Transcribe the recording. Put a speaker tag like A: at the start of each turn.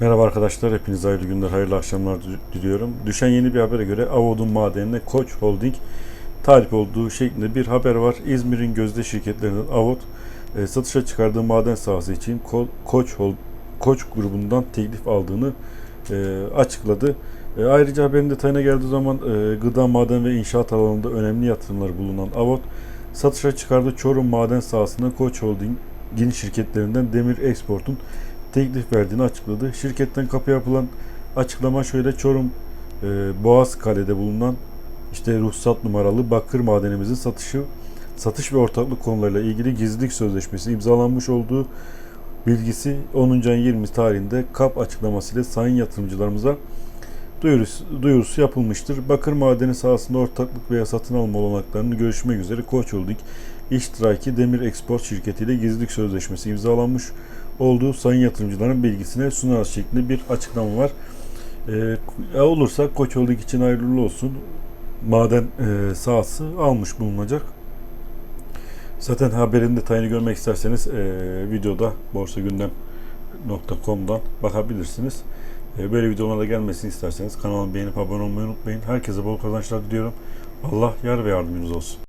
A: Merhaba arkadaşlar, hepinize hayırlı günler, hayırlı akşamlar diliyorum. Düşen yeni bir habere göre Avod'un madenine Koç Holding talip olduğu şeklinde bir haber var. İzmir'in gözde şirketlerinden Avod e, satışa çıkardığı maden sahası için Ko- Koç Hol- Koç grubundan teklif aldığını e, açıkladı. E, ayrıca haberin detayına geldiği zaman e, gıda, maden ve inşaat alanında önemli yatırımlar bulunan Avod satışa çıkardığı Çorum maden sahasına Koç Holding'in şirketlerinden Demir Export'un teklif verdiğini açıkladı. Şirketten kapı yapılan açıklama şöyle Çorum e, Boğaz Kale'de bulunan işte ruhsat numaralı bakır madenimizin satışı satış ve ortaklık konularıyla ilgili gizlilik sözleşmesi imzalanmış olduğu bilgisi 10. ayın 20 tarihinde KAP açıklamasıyla sayın yatırımcılarımıza duyurusu, duyurusu yapılmıştır. Bakır madeni sahasında ortaklık veya satın alma olanaklarını görüşmek üzere Koç Holding İştiraki Demir Export Şirketi ile gizlilik sözleşmesi imzalanmış olduğu sayın yatırımcıların bilgisine sunar şeklinde bir açıklama var. Ee, olursa Koç Holding için hayırlı olsun. Maden e, sahası almış bulunacak. Zaten haberin detayını görmek isterseniz e, videoda borsagündem.com'dan bakabilirsiniz. E, böyle videolara da gelmesini isterseniz kanalıma beğenip abone olmayı unutmayın. Herkese bol kazançlar diliyorum. Allah yar ve yardımcınız olsun.